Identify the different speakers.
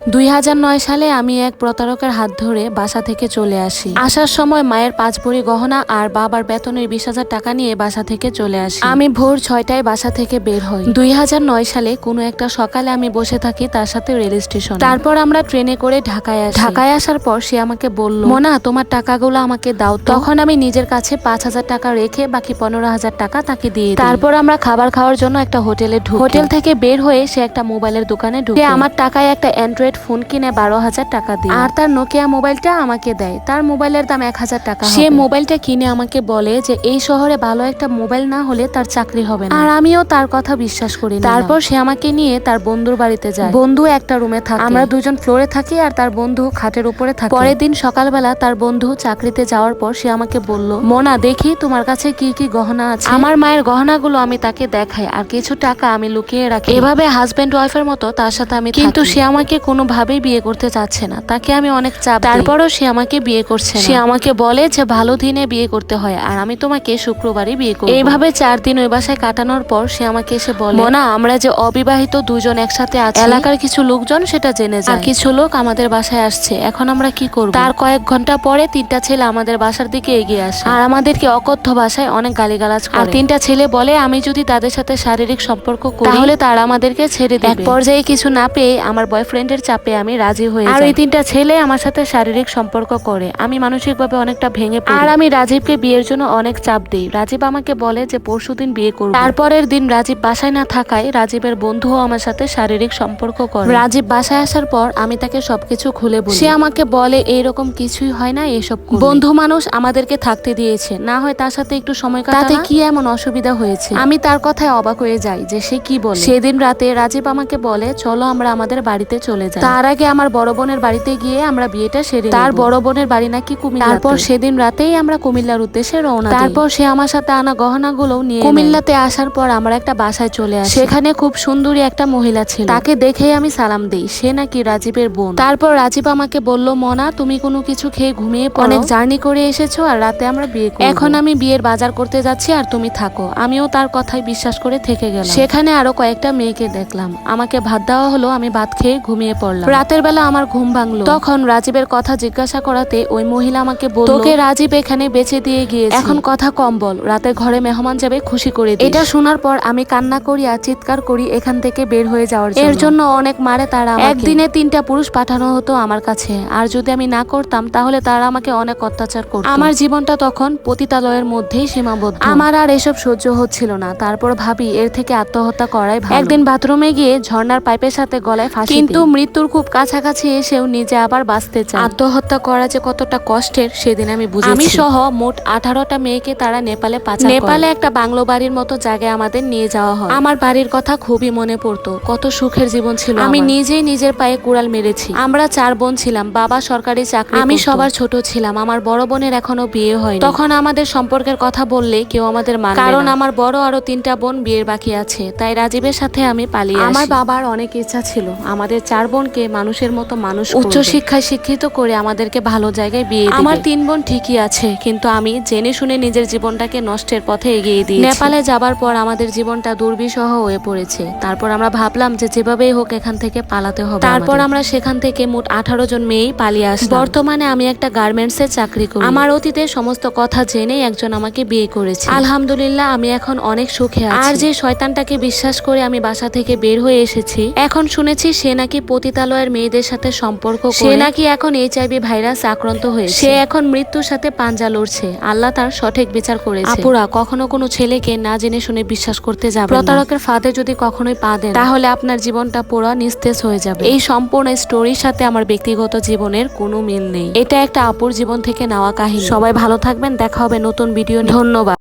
Speaker 1: দুই হাজার নয় সালে আমি এক প্রতারকের হাত ধরে বাসা থেকে চলে আসি। আসার সময় মায়ের পাঁচ ভরি গহনা আর বাবার বেতনের বিশ হাজার টাকা নিয়ে বাসা থেকে চলে আসি। আমি ভোর ছয়টায় বাসা থেকে বের হই। দুই হাজার নয় সালে কোনো একটা সকালে আমি বসে থাকি তার সাথে রেল স্টেশন। তারপর আমরা ট্রেনে করে ঢাকায় আসি। ঢাকায় আসার পর সে আমাকে বলল, মোনা, তোমার টাকাগুলো আমাকে দাও তখন আমি নিজের কাছে পাঁচ হাজার টাকা রেখে বাকি পনেরো হাজার টাকা তাকে দিয়ে তারপর আমরা খাবার খাওয়ার জন্য একটা হোটেলে ঢুকি। হোটেল থেকে বের হয়ে সে একটা মোবাইলের দোকানে ঢুকে। আমার টাকায় একটা অ্যান্ড্রয়েড ফোন কিনে বারো হাজার টাকা দিয়ে। আর তার নোকিয়া মোবাইলটা আমাকে দেয়। তার মোবাইলের দাম এক হাজার টাকা সে মোবাইলটা কিনে আমাকে বলে যে এই শহরে ভালো একটা মোবাইল না হলে তার চাকরি হবে না। আর আমিও তার কথা বিশ্বাস করি তারপর সে আমাকে নিয়ে তার বন্ধুর বাড়িতে যায়। বন্ধু একটা রুমে থাকে। আমরা দুজন ফ্লোরে থাকি আর তার বন্ধু খাটের উপরে থাকে। পরের দিন সকালবেলা তার বন্ধু চাকরিতে যাওয়ার পর সে আমাকে বলল মোনা দেখি তোমার কাছে কি কি গহনা আছে? আমার মায়ের গহনাগুলো আমি তাকে দেখাই আর কিছু টাকা আমি লুকিয়ে রাখি। এভাবে হাজবেন্ড ওয়াইফের মতো তার সাথে আমি কিন্তু সে আমাকে কোনোভাবেই বিয়ে করতে চাচ্ছে না। তাকে আমি অনেক চাপ তারপরও সে আমাকে বিয়ে করছে সে আমাকে বলে যে ভালো দিনে বিয়ে করতে হয় আর আমি তোমাকে শুক্রবারই বিয়ে করব। এইভাবে চার দিন ওই বাসায় কাটানোর পর সে আমাকে এসে বলে মোনা আমরা যে অবিবাহিত দুজন একসাথে আছি এলাকার কিছু লোকজন সেটা জেনে যায়। কিছু লোক আমাদের বাসায় আসছে। এখন আমরা কি করব? তার কয়েক ঘণ্টা পরে তিনটা ছেলে আমাদের বাসার দিকে এগিয়ে আসে। আর আমাদেরকে অকথ্য ভাষায় অনেক গালিগালাজ করে। আর তিনটা ছেলে বলে আমি যদি তাদের সাথে শারীরিক সম্পর্ক করি তাহলে তারা আমাদেরকে ছেড়ে দেবে। এক পর্যায়ে কিছু না পেয়ে আমার বয়ফ্রেন্ডের চাপে আমি রাজি হয়ে আর এই তিনটা ছেলে আমার সাথে শারীরিক সম্পর্ক করে। আমি মানসিকভাবে অনেকটা ভেঙে পড়ি। আর আমি রাজীবকে বিয়ের জন্য অনেক চাপ দিই। রাজীব আমাকে বলে যে পরশুদিন বিয়ে করব। তারপরের দিন রাজীব বাসায় না থাকায় রাজীবের বন্ধুও আমার সাথে শারীরিক সম্পর্ক করে। রাজীব বাসায় আসার পর আমি তাকে সবকিছু খুলে বলি। সে আমাকে বলে এইরকম কিছুই হয় না এসব বন্ধু মানুষ আমাদেরকে থাকতে দিয়েছে। না হয় তার সাথে একটু সময় কাটাতে কি এমন অসুবিধা হয়েছে? আমি তার কথায় অবাক হয়ে যাই যে সে কি বলে? সেদিন রাতে রাজীব আমাকে বলে চলো আমরা আমাদের বাড়িতে চলে যাই। তার আগে আমার বড় বোনের বাড়িতে গিয়ে আমরা বিয়েটা সেরে তার বড় বোনের বাড়ি নাকি কুমিল্লা তারপর সেদিন রাতেই আমরা কুমিল্লার উদ্দেশ্যে রওনা তারপর সে আমার সাথে আনা গহনাগুলো নিয়ে কুমিল্লাতে আসার পর আমরা একটা বাসায় চলে আসি। সেখানে খুব সুন্দরী একটা মহিলা ছিল। তাকে দেখেই আমি সালাম দেই। সে নাকি রাজীবের বোন। তারপর রাজীব আমাকে বলল মনা তুমি কোনো কিছু খেয়ে ঘুমিয়ে পড়ো। অনেক জার্নি করে এসেছ আর রাতে আমরা বিয়ে করব। এখন আমি বিয়ের বাজার করতে যাচ্ছি আর তুমি থাকো। আমিও তার কথাই বিশ্বাস করে থেকে গেলাম। সেখানে আরও কয়েকটা মেয়েকে দেখলাম। আমাকে ভাত দেওয়া হলো আমি ভাত খেয়ে ঘুমিয়ে পড়লাম রাতের বেলা আমার ঘুম ভাঙলো। তখন রাজীবের কথা জিজ্ঞাসা করাতে ওই মহিলা আমাকে বলল তোকে রাজীব এখানে বেঁচে দিয়ে গিয়েছে। এখন কথা কম বল রাতে ঘরে মেহমান যাবে খুশি করে। এটা শোনার পর আমি কান্না করি আর চিৎকার করি এখান থেকে বের হয়ে যাওয়ার জন্য এর জন্য। অনেক মারে তারা আমাকে। একদিনে তিনটা পুরুষ পাঠানো হতো আমার কাছে। আর যদি আমি না করতাম তাহলে তারা আমাকে অনেক অত্যাচার করতো। আমার জীবনটা তখন পতিতালয়ের মধ্যেই সীমাবদ্ধ। আমার আর এসব সহ্য হচ্ছিল না। তারপর ভাবি এর থেকে আত্মহত্যা করাই একদিন বাথরুমে গিয়ে ঝর্ণার পাইপের সাথে গলায় ফাঁসি কিন্তু মৃত্যুর খুব কাছাকাছি এসেও নিজে আবার বাঁচতে চায়। আত্মহত্যা করা যে কতটা কষ্টের সেদিন আমি বুঝেছি। আমি সহ মোট আঠারোটা মেয়েকে তারা নেপালে পাচার নেপালে একটা বাংলো বাড়ির মতো জায়গায় আমাদের নিয়ে যাওয়া হয়। আমার বাড়ির কথা খুবই মনে পড়তো। কত সুখের জীবন ছিল আমি নিজেই নিজের পায়ে কুড়াল মেরেছি। আমরা চার বোন ছিলাম বাবা সরকারি চাকরি আমি সবার ছোট ছিলাম আমার বড় বোনের এখনও বিয়ে হয়নি। তখন আমাদের সম্পর্কের কথা বললে কেউ আমাদের মানে কারণ আমার বড় আরও তিনটা বোন বিয়ের বাকি আছে তাই রাজীবের সাথে আমি পালিয়ে আমার বাবার অনেক ইচ্ছা ছিল আমাদের চার বোনকে মানুষের মতো মানুষ উচ্চ শিক্ষায় শিক্ষিত করে আমাদেরকে ভালো জায়গায় বিয়ে আমার তিন বোন ঠিকই আছে কিন্তু আমি জেনে শুনে নিজের জীবনটাকে নষ্টের পথে এগিয়ে দিই নেপালে যাবার পর আমাদের জীবনটা দুর্বিষহ হয়ে পড়েছে। তারপর আমরা ভাবলাম যে যেভাবেই হোক এখান থেকে পালাতে হবে তারপর আমরা সেখান থেকে মোট আঠারো জন মেয়েই পালিয়ে আসি বর্তমানে আমি একটা গার্মেন্টস এর চাকরি করি। আমার অতীতে সমস্ত কথা জেনেই একজন আমাকে বিয়ে করেছে। আলহামদুলিল্লাহ আমি এখন অনেক সুখে আছি। আর যে শয়তানটাকে বিশ্বাস করে আমি বাসা থেকে বের হয়ে এসেছি এখন শুনেছি সে নাকি পতিতালয়ের মেয়েদের সাথে সম্পর্ক সে নাকি এখন এইচআইভি ভাইরাস আক্রান্ত হয়ে সে এখন মৃত্যুর সাথে পাঞ্জা লড়ছে। আল্লাহ তার সঠিক বিচার করেছে। আপুরা কখনো কোনো ছেলেকে না জেনে শুনে বিশ্বাস করতে যাবে প্রতারকের ফাঁদে যদি কখনোই পা দেন তাহলে আপনার জীবনটা পুরো নিস্তেজ হয়ে যাবে। এই সম্পূর্ণ স্টোরির সাথে আমার ব্যক্তিগত জীবনের কোনো মিল নেই। এটা একটা আপুর জীবন থেকে নেওয়া কাহিনী। সবাই ভালো থাকবেন দেখা হবে নতুন ভিডিও ধন্যবাদ।